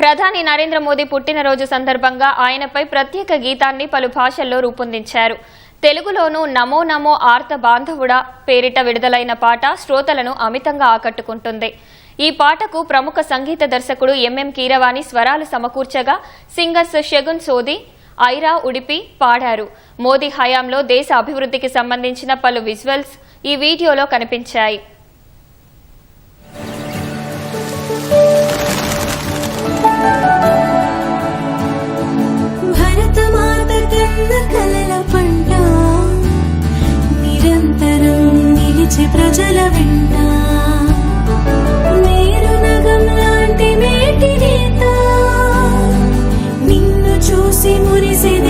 ప్రధాని నరేంద్ర మోదీ పుట్టినరోజు సందర్భంగా ఆయనపై ప్రత్యేక గీతాన్ని పలు భాషల్లో రూపొందించారు. తెలుగులోనూ నమో నమో ఆర్త బాంధవుడా పేరిట విడుదలైన పాట శ్రోతలను అమితంగా ఆకట్టుకుంటుంది. ఈ పాటకు ప్రముఖ సంగీత దర్శకుడు ఎంఎం కీరవాణి స్వరాలు సమకూర్చగా సింగర్స్ షగున్ సోది ఐరా ఉడిపి పాడారు. మోదీ హయాంలో దేశ అభివృద్ధికి సంబంధించిన పలు విజువల్స్ ఈ వీడియోలో కనిపించాయి. నిన్ను చూసి మురిసే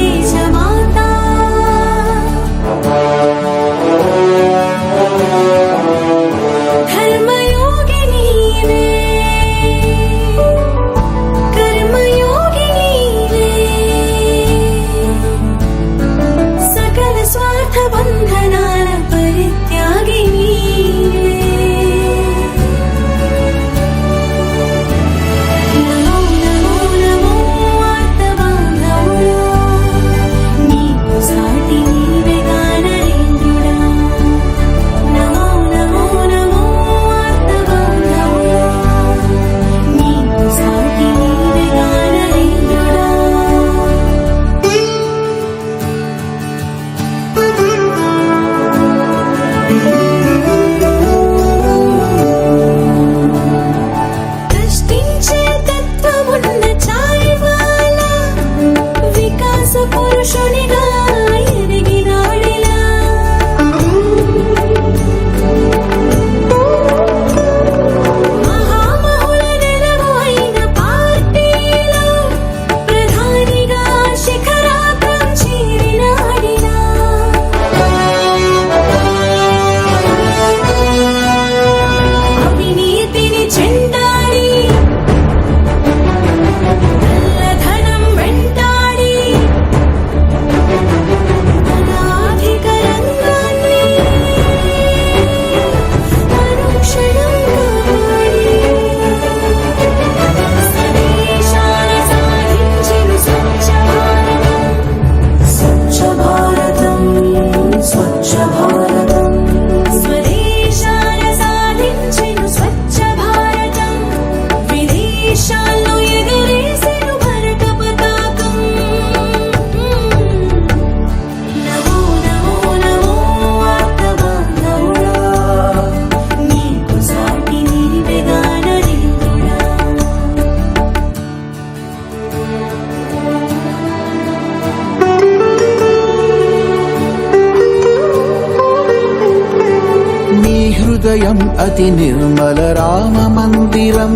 హృదయం అతి నిర్మల రామ మందిరం.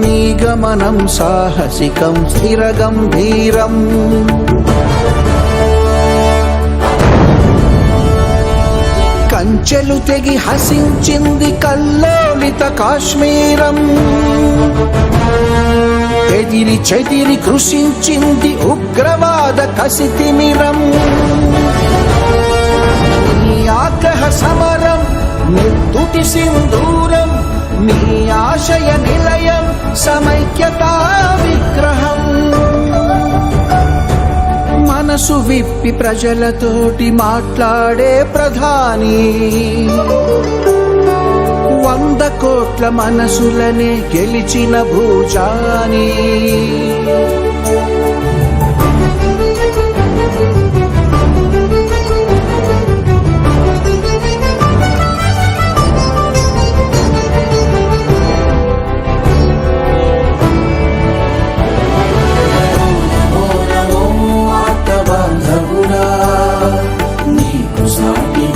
నీ గమనం సాహసికం స్థిర గంభీరం కంచెలు తెగి హసించింది కల్లోలిత కాశ్మీరం. ఎదిరి చెదిరి కృషించింది ఉగ్రవాద కసితిమిరం. నీ ఆగ్రహ సమరం నిర్దుటి సింధూరం నీ ఆశయ నిలయం సమైక్యతా విగ్రహం. మనసు విప్పి ప్రజలతోటి మాట్లాడే ప్రధాని. కోట్ల మనసులని గెలిచిన భూజాని. నీకు సాటి